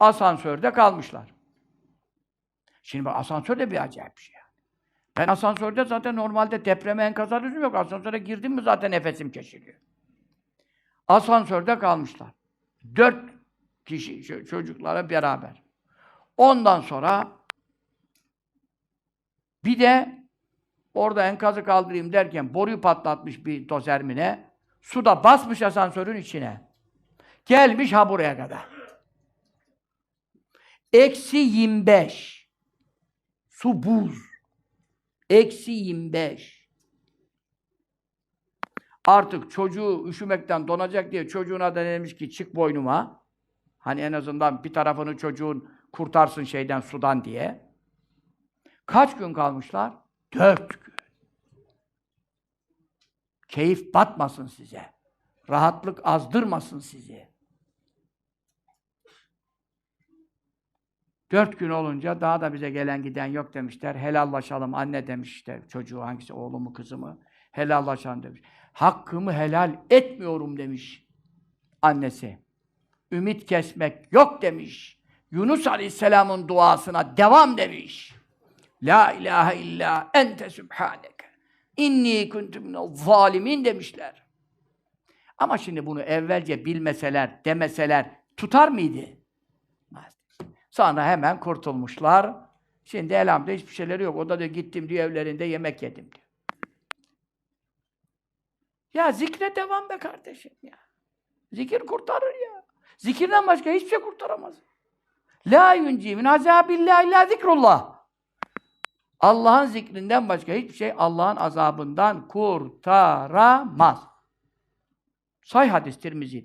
asansörde kalmışlar. Şimdi bak asansör de bir acayip bir şey. Ben asansörde zaten normalde depreme enkaza lüzum yok. Asansöre girdim mi zaten nefesim kesiliyor. Asansörde kalmışlar. Dört kişi ço- çocuklara beraber. Ondan sonra bir de orada enkazı kaldırayım derken boruyu patlatmış bir dozermine. Su da basmış asansörün içine. Gelmiş ha buraya kadar. Eksi 25. Su buz. Eksi 25. Artık çocuğu üşümekten donacak diye çocuğuna da demiş ki çık boynuma. Hani en azından bir tarafını çocuğun kurtarsın şeyden sudan diye. Kaç gün kalmışlar? Dört gün. Keyif batmasın size. Rahatlık azdırmasın sizi. Dört gün olunca daha da bize gelen giden yok demişler. Helallaşalım anne demiş işte çocuğu hangisi oğlumu kızımı helallaşalım demiş. Hakkımı helal etmiyorum demiş annesi. Ümit kesmek yok demiş. Yunus Aleyhisselam'ın duasına devam demiş. La ilahe illa ente sübhaneke. İnni kuntu minel zalimin demişler. Ama şimdi bunu evvelce bilmeseler, demeseler tutar mıydı? Sonra hemen kurtulmuşlar. Şimdi elhamdülillah hiçbir şeyleri yok. O da diyor gittim diyor evlerinde yemek yedim diyor. Ya zikre devam be kardeşim ya. Zikir kurtarır ya. Zikirden başka hiçbir şey kurtaramaz. La yunci min azabillahi illa zikrullah. Allah'ın zikrinden başka hiçbir şey Allah'ın azabından kurtaramaz. Say hadis Tirmizi.